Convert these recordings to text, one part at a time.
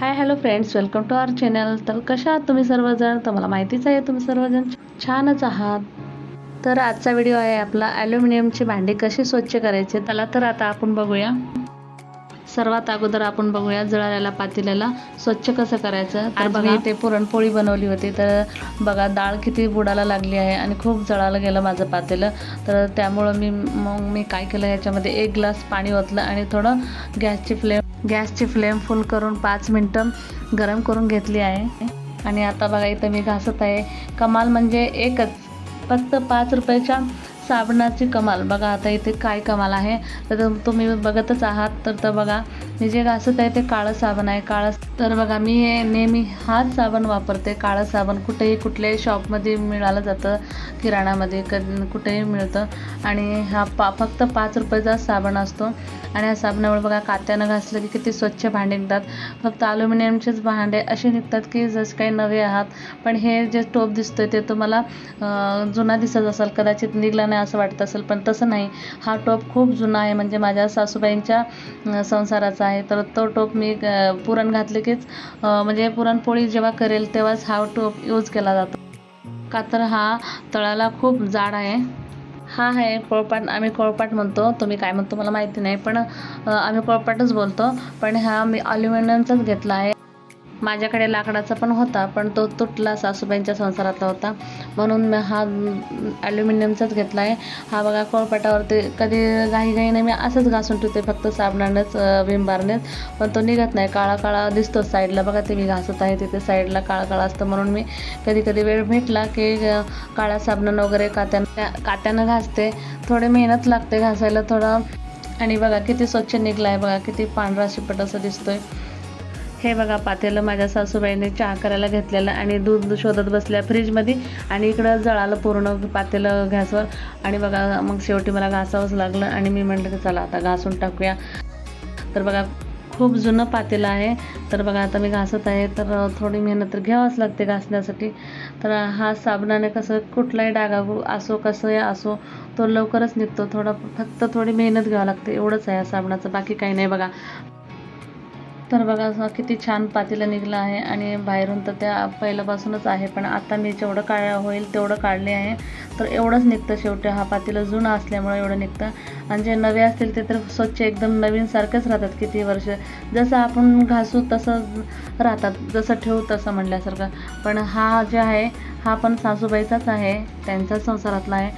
Hi hello friends welcome to our channel तर कशा आहात तुम्ही सर्वजण? तर मला माहितीच आहे तुम्ही सर्वजण छानच आहात. तर आजचा व्हिडिओ आहे आपला ॲल्युमिनियमची भांडी कशी स्वच्छ करायचे? त्याला तर आता आपण बघूया. सर्वात अगोदर आपण बघूया जळालेल्या पातेल्याला स्वच्छ कसं करायचं. तर बघा ते पुरणपोळी बनवली होती. तर बघा डाळ किती बुडाला लागली आहे आणि खूप जळालं गेलं माझं पातेलं. तर त्यामुळं मी मग मी काय केलं? याच्यामध्ये एक ग्लास पाणी ओतलं आणि थोडं गॅसची फ्लेम गॅसची फ्लेम फुल करून पाच मिनटं गरम करून घेतली आहे. आणि आता बघा इथं मी घासत आहे. कमाल म्हणजे एकच फक्त पाच रुपयाच्या साबणाची कमाल. बघा आता इथे काय कमाल आहे. तर तुम्ही बघतच आहात. तर तर बघा मी जे घासत आहे ते काळं साबण आहे काळं तर बघा मी हे नेहमी हाच साबण वापरते. काळं साबण कुठेही कुठल्याही शॉपमध्ये मिळालं जातं किराणामध्ये क कुठेही मिळतं. आणि हा पा फक्त पाच रुपयाचा साबण असतो. आणि ह्या साबणामुळे बघा कात्यानं घासलं की किती स्वच्छ भांडे निघतात. फक्त अल्युमिनियमचेच भांडे असे निघतात की जसं काही नवे आहात. पण हे जे टोप दिसतं ते तुम्हाला जुना दिसत असेल कदाचित निघला नाही असं वाटत असेल. पण तसं नाही. हा टोप खूप जुना आहे. म्हणजे माझ्या सासूबाईंच्या संसाराचा आहे तर तो टोप मी पुरण घातले कीच म्हणजे पुरणपोळी जेव्हा करेल तेव्हाच हा टोप यूज केला जातो. का तर हा तळाला खूप जाड आहे. हा आहे कोळपाट आम्ही कोळपाट म्हणतो. तुम्ही काय म्हणतो मला माहिती नाही पण आम्ही कोळपाटच बोलतो. पण हा मी ॲल्युमिनियमचाच घेतला आहे. माझ्याकडे लाकडाचा पण होता पण तो तुटला सासूबाईंच्या संसारातला होता. म्हणून मी हा ॲल्युमिनियमचाच घेतला आहे हा बघा कोळपाटावरती कधी घाई घाईने मी असंच घासून ठेवते फक्त साबणानेच विंबारनेच. पण तो निघत नाही काळा काळा दिसतो साईडला. बघा ते मी घासत आहे तिथे साईडला काळा काळा असतं. म्हणून मी कधी कधी वेळ भेटला की काळा काळ्या साबणानं वगैरे कात्यानं कात्यानं घासते. थोडी मेहनत लागते घासायला थोडं. आणि बघा किती स्वच्छ निघला आहे बघा किती पांढरा शिपट असं दिसतोय. हे बघा पातेलं माझ्या सासूबाईने चहा करायला घेतलेलं आणि दूध शोधत बसल्या फ्रीजमध्ये आणि इकडं जळालं पूर्ण पातेलं घासवर. आणि बघा मग शेवटी मला घासावंच लागलं आणि मी म्हटलं की चला आता घासून टाकूया. तर बघा खूप जुनं पातेलं आहे. तर बघा आता मी घासत आहे. तर थोडी मेहनत तर घ्यावंच लागते घासण्यासाठी. तर हा साबणाने कसं कुठलाही डागा असो कसंही असो तो लवकरच निघतो. थोडा फक्त थोडी मेहनत घ्यावं लागते. एवढंच आहे या साबणाचं. बाकी काही नाही बघा. तर बघा असं किती छान पातेलं निघलं आहे आणि बाहेरून तर त्या पहिल्यापासूनच आहे पण आता मी जेवढं काळ होईल तेवढं काढले आहे. तर एवढंच निघतं शेवटी. हा पातेलं जुनं असल्यामुळे एवढं निघतं. आणि जे नवे असतील ते तर स्वच्छ एकदम नवीनसारखेच राहतात किती वर्ष. जसं आपण घासू तसं राहतात जसं ठेवू तसं म्हणल्यासारखं. पण हा जे आहे हा पण सासूबाईचाच आहे त्यांच्याच संसारातला आहे.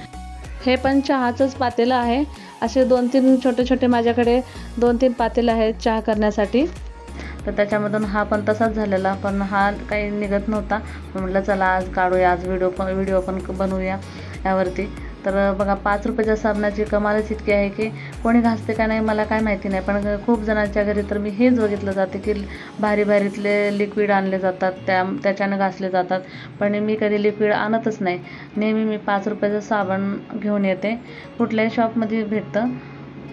हे पण चहाचंच पातेलं आहे. असे दोन तीन छोटे छोटे माझ्याकडे दोन तीन पातेलं आहेत चहा करण्यासाठी. तर त्याच्यामधून हा पण तसाच झालेला पण हा काही निघत नव्हता. म्हटलं चला आज काढूया आज व्हिडिओ पण व्हिडिओ पण बनवूया यावरती. तर बघा पाच रुपयाच्या साबणाची कमालच इतकी आहे की कोणी घासते का नाही मला काय माहिती नाही. पण खूप जणांच्या घरी तर मी हेच बघितलं जाते की भारी भारीतले लिक्विड आणले जातात त्या त्याच्यानं घासले जातात. पण मी कधी लिक्विड आणतच नाही. नेहमी मी पाच रुपयाचं साबण घेऊन येते. कुठल्याही शॉपमध्ये भेटतं.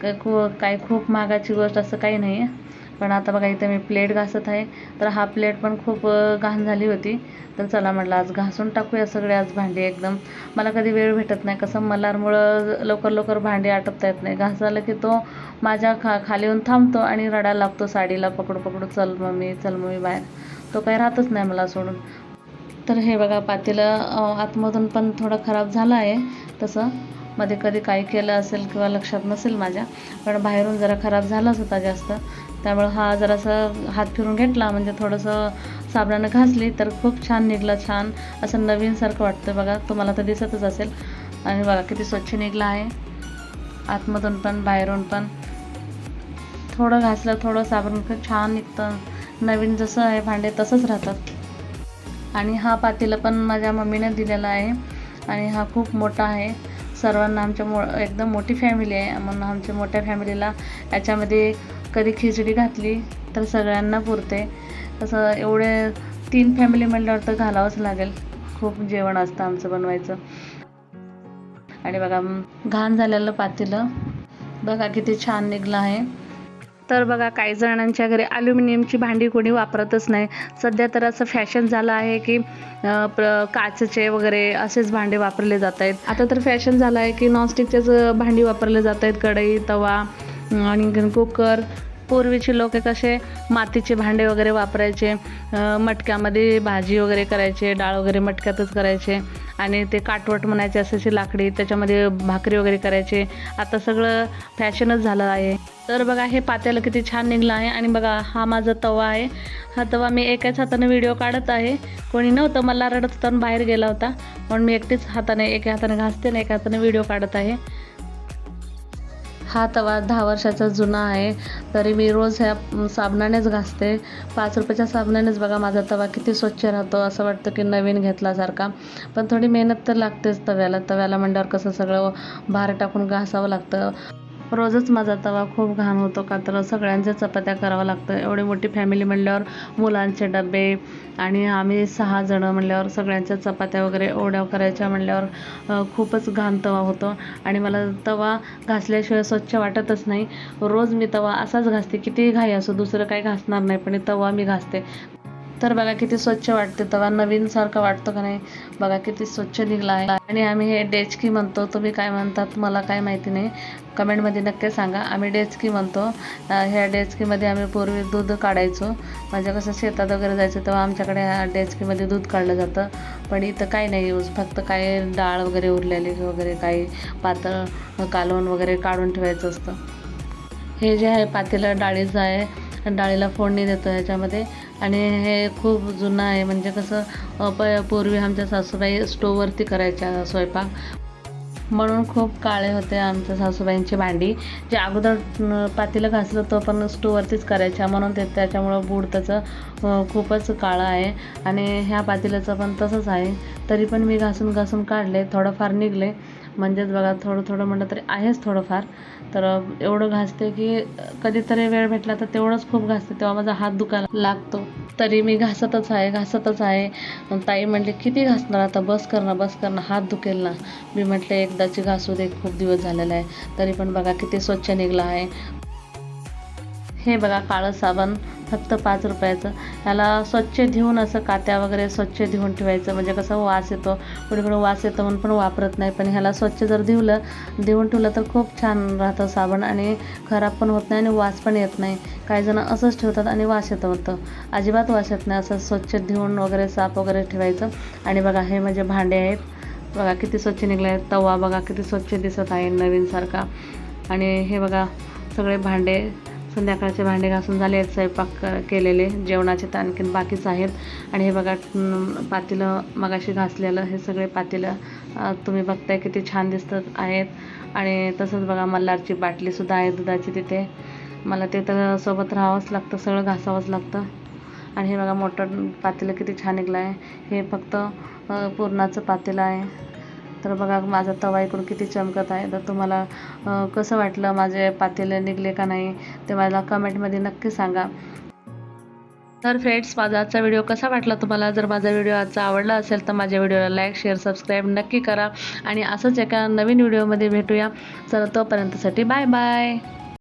काय खू काय खूप महागाची गोष्ट असं काही नाही आहे पण आता बघा इथं मी प्लेट घासत आहे. तर हा प्लेट पण खूप घाण झाली होती. तर चला म्हटलं आज घासून टाकूया सगळे आज भांडी एकदम. मला कधी वेळ भेटत नाही. कसं मलारमुळं लवकर लवकर भांडी आटपता येत नाही. घासायला की तो माझ्या खा खाली येऊन थांबतो आणि रडायला लागतो साडीला पकडू पकडू चल मम्मी चल मम्मी बाहेर. तो काही राहतच नाही मला सोडून. तर हे बघा पातेलं आतमधून पण थोडं खराब झालं आहे. तसं मध्ये कधी काही केलं असेल किंवा लक्षात नसेल माझ्या. पण बाहेरून जरा खराब झालाच होता जास्त. त्यामुळं हा जरासं हात फिरून घेतला म्हणजे थोडंसं साबणानं घासली तर खूप छान निघला छान असं नवीनसारखं वाटतं बघा. तुम्हाला तर दिसतच असेल. आणि बघा किती स्वच्छ निघला आहे. आतमधून पण बाहेरून पण. थोडं घासलं थोडं साबण खूप छान निघतं. नवीन जसं आहे भांडे तसंच राहतात. आणि हा पातेला पण माझ्या मम्मीने दिलेला आहे. आणि हा खूप मोठा आहे. सर्वांना आमच्या मो एकदम मोठी फॅमिली आहे. म्हणून आमच्या मोठ्या फॅमिलीला याच्यामध्ये कधी खिचडी घातली तर सगळ्यांना पुरते. तसं एवढे तीन फॅमिली म्हणल्यावर तर घालावंच लागेल. खूप जेवण असतं आमचं बनवायचं. आणि बघा घाण झालेलं पातेलं. बघा किती छान निघलं आहे. तर बघा काही जणांच्या घरी ॲल्युमिनियमची भांडी कोणी वापरतच नाही. सध्या तर असं फॅशन झालं आहे की प्र- काचेचे वगैरे असेच भांडे वापरले जात आहेत. आता तर फॅशन झालं आहे की नॉनस्टिकचेच भांडी वापरले जात आहेत. कढई तवा आणि कुकर पूर्वीचे लोक कसे मातीचे भांडे वगैरे वापरायचे मटक्यामध्ये भाजी वगैरे करायचे डाळ वगैरे मटक्यातच करायचे आणि ते काटवट म्हणायचे असायची लाकडी त्याच्यामध्ये भाकरी वगैरे करायचे. आता सगळं फॅशनच झालं आहे. तर बघा हे पात्याला किती छान निघलं आहे आणि बघा हा माझा तवा आहे. हा तवा मी एकाच हाताने व्हिडिओ काढत आहे. कोणी नव्हतं मला रडत होता बाहेर गेला होता. म्हणून मी एकटीच हाताने एका हाताने घासते आणि एका हाताने व्हिडिओ काढत आहे. हा तवा दहा वर्षाचा जुना आहे. तरी मी रोज ह्या साबणानेच घासते. पाच रुपयाच्या साबणानेच बघा माझा तवा किती स्वच्छ राहतो असं वाटतं की नवीन घेतल्यासारखा. पण थोडी मेहनत तर लागतेच तव्याला. तव्याला म्हणल्यावर कसं सगळं भार टाकून घासावं लागतं. रोजच माझा तवा खूप घाण होतो का तर सगळ्यांच्या चपात्या करावं लागतं. एवढी मोठी फॅमिली म्हणल्यावर मुलांचे डबे आणि आम्ही सहा जणं म्हणल्यावर सगळ्यांच्या चपात्या वगैरे ओढ्या करायच्या म्हणल्यावर खूपच घाण तवा होतो. आणि मला तवा घासल्याशिवाय स्वच्छ वाटतच नाही. रोज मी तवा असाच घासते. कितीही घाई असो दुसरं काही घासणार नाही पण तवा मी घासते. तर बघा किती स्वच्छ वाटते. तवा नवीनसारखा वाटतो का नाही? बघा किती स्वच्छ निघला आहे आणि आम्ही हे डेचकी म्हणतो. तुम्ही काय म्हणतात मला काय माहिती नाही. कमेंटमध्ये नक्की सांगा. आम्ही डेचकी म्हणतो. ह्या डेचकीमध्ये आम्ही पूर्वी दूध काढायचो. म्हणजे कसं शेतात वगैरे जायचं तेव्हा आमच्याकडे ह्या डेचकीमध्ये दूध काढलं जातं. पण इथं काही नाही यूज फक्त काय डाळ वगैरे उरलेली वगैरे काही पातळ कालवण वगैरे काढून ठेवायचं असतं. हे जे आहे पातेलं डाळीचं आहे. डाळीला फोडणी देतो ह्याच्यामध्ये आणि हे खूप जुनं आहे. म्हणजे कसं प पूर्वी आमच्या सासूबाई स्टोववरती करायच्या स्वयंपाक. म्हणून खूप काळे होते आमच्या सासूबाईंची भांडी. जे अगोदर पातीला पातेलं घासलं तो पण स्टोवरतीच करायच्या. म्हणून ते त्याच्यामुळं बूड त्याचं खूपच काळं आहे. आणि ह्या पातेल्याचं पण तसंच आहे. तरी पण मी घासून घासून काढले थोडंफार निघले. म्हणजेच बघा थोडं थोडं म्हटलं तरी आहेच थोडंफार. तर एवढं घासते की कधीतरी वेळ भेटला तर तेवढंच खूप घासते तेव्हा माझा हात दुखायला लागतो. तरी मी घासतच आहे घासतच आहे. ताई म्हणले किती घासणार आता? बस करणं बस करणं हात दुखेल ना. मी म्हटले एकदाची घासू दे खूप दिवस झालेला आहे. तरी पण बघा किती स्वच्छ निघला आहे. हे बघा काळं साबण. फक्त पाच रुपयाचं. ह्याला स्वच्छ धुवून असं कात्या वगैरे स्वच्छ धुवून ठेवायचं. म्हणजे कसं वास येतो. कुणीकडे वास येतो म्हणून पण वापरत नाही. पण ह्याला स्वच्छ जर धुवलं धुवून ठेवलं तर खूप छान राहतं साबण आणि खराब पण होत नाही आणि वास पण येत नाही. काही जण असंच ठेवतात आणि वास येतं होतं अजिबात वास येत नाही. असं स्वच्छ धुवून वगैरे साफ वगैरे ठेवायचं. आणि बघा हे म्हणजे भांडे आहेत. बघा किती स्वच्छ निघले आहेत. तवा बघा किती स्वच्छ दिसत आहे नवीनसारखा आणि हे बघा सगळे भांडे संध्याकाळचे भांडे घासून झाले आहेत स्वयंपाक केलेले जेवणाचे तर आणखीन बाकीच आहेत. आणि हे बघा पातेलं मगाशी घासलेलं हे सगळे पातेलं तुम्ही बघताय किती छान दिसत आहेत. आणि तसंच बघा मल्हारची बाटलीसुद्धा आहे दुधाची तिथे. मला ते तर सोबत राहावंच लागतं सगळं घासावंच लागतं. आणि हे बघा मोठं पातेलं किती छान निघलं आहे हे फक्त पुरणाचं पातेलं आहे. तर बघा माझा तवा इकडून किती चमकत आहे. तर तुम्हाला कसं वाटलं? माझे पातेले निघले का नाही? ते मला कमेंटमध्ये नक्की सांगा. तर फ्रेंड्स माझा आजचा व्हिडिओ कसा वाटला तुम्हाला? जर माझा व्हिडिओ आजचा आवडला असेल तर माझ्या व्हिडिओला लाईक शेअर सबस्क्राईब नक्की करा. आणि असंच एका नवीन व्हिडिओमध्ये भेटूया. चला तोपर्यंतसाठी बाय बाय